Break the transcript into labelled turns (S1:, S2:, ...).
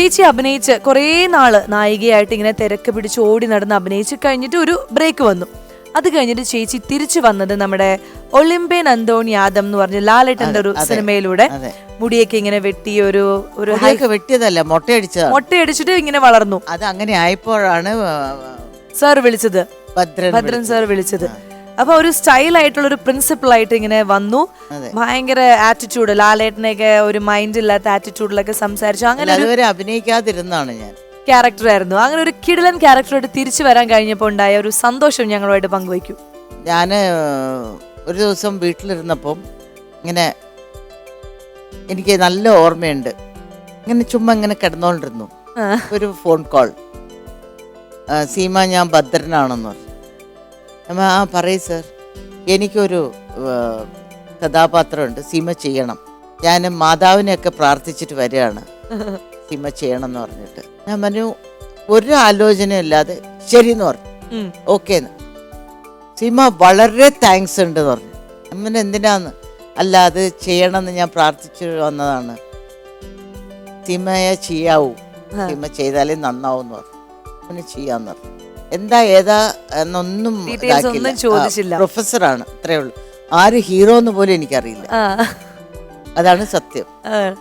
S1: ചേച്ചി അഭിനയിച്ച് കുറേ നാൾ നായികയായിട്ട് ഇങ്ങനെ തിരക്ക് പിടിച്ച് ഓടി നടന്ന് അഭിനയിച്ച് കഴിഞ്ഞിട്ട് ഒരു ബ്രേക്ക് വന്നു. അത് കഴിഞ്ഞിട്ട് ചേച്ചി തിരിച്ചു വന്നത് നമ്മുടെ ഒളിമ്പ്യൻ അന്തോണി യാദം എന്ന് പറഞ്ഞ ലാലേട്ടന്റെ ഒരു സിനിമയിലൂടെ. മുടിയൊക്കെ ഇങ്ങനെ വെട്ടി ഒരു ഒരു
S2: വെട്ടിയതല്ല മുട്ടയടിച്ചിട്ട്
S1: മൊട്ടയടിച്ചിട്ട് ഇങ്ങനെ വളർന്നു.
S2: അത് അങ്ങനെ ആയപ്പോഴാണ്
S1: സാർ വിളിച്ചത്.
S2: ഭദ്രൻ
S1: ഭദ്രൻ. സാർ വിളിച്ചത്. അപ്പൊ ഒരു സ്റ്റൈൽ ആയിട്ടുള്ള ഒരു പ്രിൻസിപ്പിൾ ആയിട്ട് ഇങ്ങനെ വന്നു. ഭയങ്കര ആറ്റിറ്റ്യൂഡ് ലാലേട്ടനെയൊക്കെ ഒരു മൈൻഡ് ഇല്ലാത്ത ആറ്റിറ്റ്യൂഡിലൊക്കെ സംസാരിച്ചു. അങ്ങനെ
S2: ഒരു അതുവരെ അഭിനയിക്കാതിരുന്നാണ് ഞാൻ.
S1: ക്യാരക്ടർ ആയിരുന്നു. അങ്ങനെ ഒരു കിടിലൻ ക്യാരക്ടറായിട്ട് തിരിച്ചു വരാൻ കഴിഞ്ഞപ്പോൾ ഉണ്ടായ ഒരു സന്തോഷം ഞങ്ങളുമായിട്ട് പങ്കുവയ്ക്കും.
S2: ഞാൻ ഒരു ദിവസം വീട്ടിലിരുന്നപ്പം ഇങ്ങനെ എനിക്ക് നല്ല ഓർമ്മയുണ്ട്. ഇങ്ങനെ ചുമ്മാ ഇങ്ങനെ കിടന്നുകൊണ്ടിരുന്നു
S1: ആ.
S2: ഒരു ഫോൺ കോൾ സീമ ഞാൻ ഭദ്രനാണെന്ന് പറഞ്ഞു. അമ്മ ആ പറയൂ സർ. എനിക്കൊരു കഥാപാത്രമുണ്ട്. സീമ ചെയ്യണം. ഞാൻ മാതാവിനെയൊക്കെ പ്രാർത്ഥിച്ചിട്ട് വരികയാണ്. സീമ ചെയ്യണം എന്ന് പറഞ്ഞിട്ട്. ഞാൻ പറഞ്ഞു ഒരു ആലോചനയില്ലാതെ ശരി എന്ന് പറഞ്ഞു. ഓക്കെ സീമ വളരെ താങ്ക്സ് ഉണ്ട് എന്ന് പറഞ്ഞു. അമ്മന് എന്തിനാന്ന്? അല്ല അത് ചെയ്യണമെന്ന് ഞാൻ പ്രാർത്ഥിച്ചു വന്നതാണ്. സീമയെ ചെയ്യാവൂ. സീമ ചെയ്താലേ നന്നാവും എന്ന് പറഞ്ഞു. അങ്ങനെ ചെയ്യാന്ന് പറഞ്ഞു. എന്താ ഏതാ എന്നൊന്നും
S1: Details ഒന്നും ചോദിച്ചില്ല.
S2: പ്രൊഫസറാണ് അത്രേ ഉള്ളൂ. ആര് ഹീറോ എന്ന് പോലും എനിക്കറിയില്ല. അതാണ് സത്യം.
S1: ആ.